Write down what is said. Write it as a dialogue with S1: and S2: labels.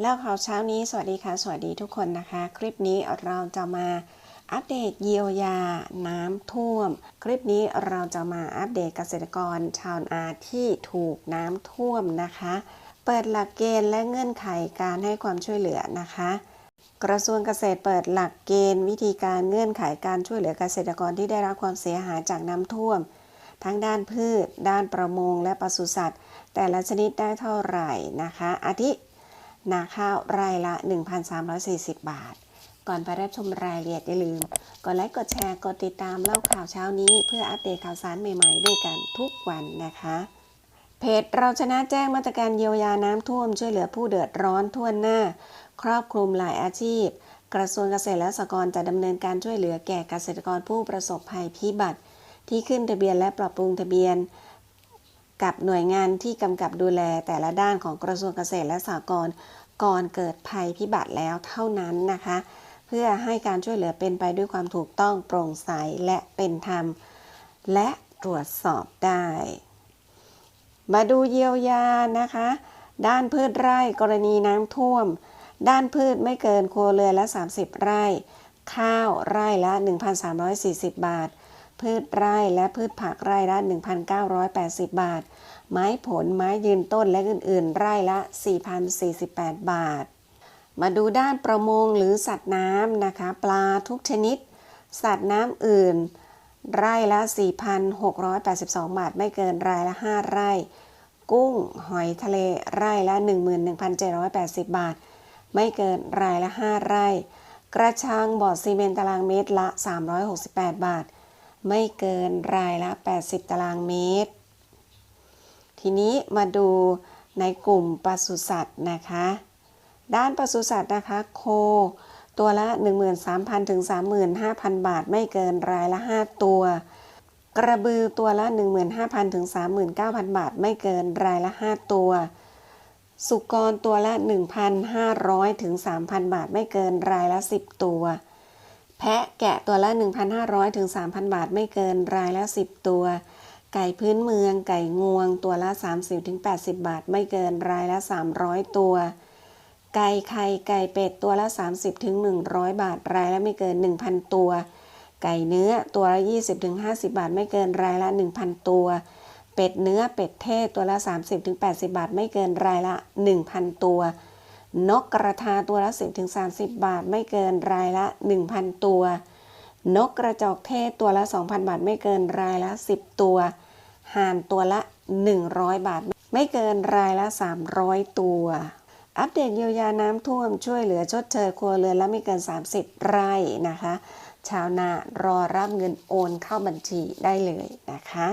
S1: แล้วข่าวเช้านี้สวัสดีค่ะ สวัสดีทุกคนนะคะ คลิปนี้เราจะมาอัปเดตเยียวยาน้ำท่วม คลิปนี้เราจะมาอัปเดตเกษตรกรชาวนาที่ถูกน้ำท่วมนะคะ เปิดหลักเกณฑ์และเงื่อนไขการให้ความช่วยเหลือนะคะ กระทรวงเกษตรเปิดหลักเกณฑ์ วิธีการเงื่อนไขการช่วยเหลือเกษตรกรที่ได้รับความเสียหายจากน้ำท่วม ทั้งด้านพืช ด้านประมงและปศุสัตว์ แต่ละชนิดได้เท่าไหร่นะคะ อาทิ นาข้าวไร่ละ 1,340 บาท ก่อนไปรับชมรายละเอียดอย่าลืม กดไลค์กดแชร์กดติดตามเล่าข่าวเช้านี้ เพื่ออัปเดตข่าวสารใหม่ๆ ด้วยกันทุกวันนะคะ เพจเราชนะแจ้งมาตรการเยียวยาน้ำท่วมช่วยเหลือผู้เดือดร้อนทั่วหน้า ครอบคลุมหลายอาชีพ กระทรวงเกษตรและสหกรณ์จะดำเนินการช่วยเหลือแก่เกษตรกรผู้ประสบภัยพิบัติ ที่ขึ้นทะเบียนและปรับปรุงทะเบียน กับหน่วยงานที่กำกับดูแลแต่ละด้านของกระทรวงเกษตรและสหกรณ์ก่อนเกิดภัยพิบัติแล้วเท่านั้นนะคะ เพื่อให้การช่วยเหลือเป็นไปด้วยความถูกต้องโปร่งใสและเป็นธรรม และตรวจสอบได้ มาดูเยียวยานะคะ ด้านพืชไร่กรณีน้ำท่วม ด้านพืชไม่เกินครัวเรือนละ 30 ไร่ ข้าวไร่ละ 1,340 บาท พืชไร่และพืชผักไร่ละ 1,980 บาท ไม้ผลไม้ยืนต้นและอื่น ๆ ไร่ละ 4,048 บาท มาดูด้านประมงหรือสัตว์น้ำนะคะ ปลาทุกชนิด สัตว์น้ำอื่น ไร่ละ 4,682 บาท ไม่เกินรายละ 5 ไร่ กุ้งหอยทะเลไร่ละ 11,780 บาท ไม่เกินรายละ 5 ไร่ กระชังบ่อซีเมนต์ตารางเมตรละ 368 บาท ไม่เกินรายละ 80 ตารางเมตร ทีนี้มาดูในกลุ่มปศุสัตว์นะคะ ด้านปศุสัตว์นะคะโค ตัวละ 13,000 ถึง 35,000 บาท ไม่เกินรายละ 5 ตัว กระบือตัวละ 15,000 ถึง 39,000 บาท ไม่เกินรายละ 5 ตัว สุกรตัวละ 1,500 ถึง 3,000 บาท ไม่เกินรายละ 10 ตัว แพะแกะตัวละ 1,500ถึง3,000 บาทไม่เกินรายละ 10 ตัว ไก่พื้นเมือง ไก่งวง ตัวละ 30ถึง80 บาทไม่เกินรายละ 300 ตัว ไก่ไข่ไก่เป็ดตัวละ 30ถึง100 บาทรายละไม่เกิน 1,000 ตัว ไก่เนื้อตัวละ 20ถึง50 บาทไม่เกินรายละ 1,000 ตัว เป็ดเนื้อเป็ดเทศตัวละ 30ถึง80 บาทไม่เกินรายละ 1,000 ตัว นกกระทาตัวละ 10ถึง30 บาทไม่เกินรายละ 1,000 ตัว นกกระจอกเทศตัวละ 2,000 บาท ไม่เกินรายละ 10 ตัว ห่านตัวละ 100 บาท ไม่เกินรายละ 300 ตัว อัปเดตเยียวยาน้ำท่วมช่วยเหลือชดเชยครัวเรือนละไม่เกิน 30 ไร่นะคะ ชาวนารอรับเงินโอนเข้าบัญชีได้เลยนะคะ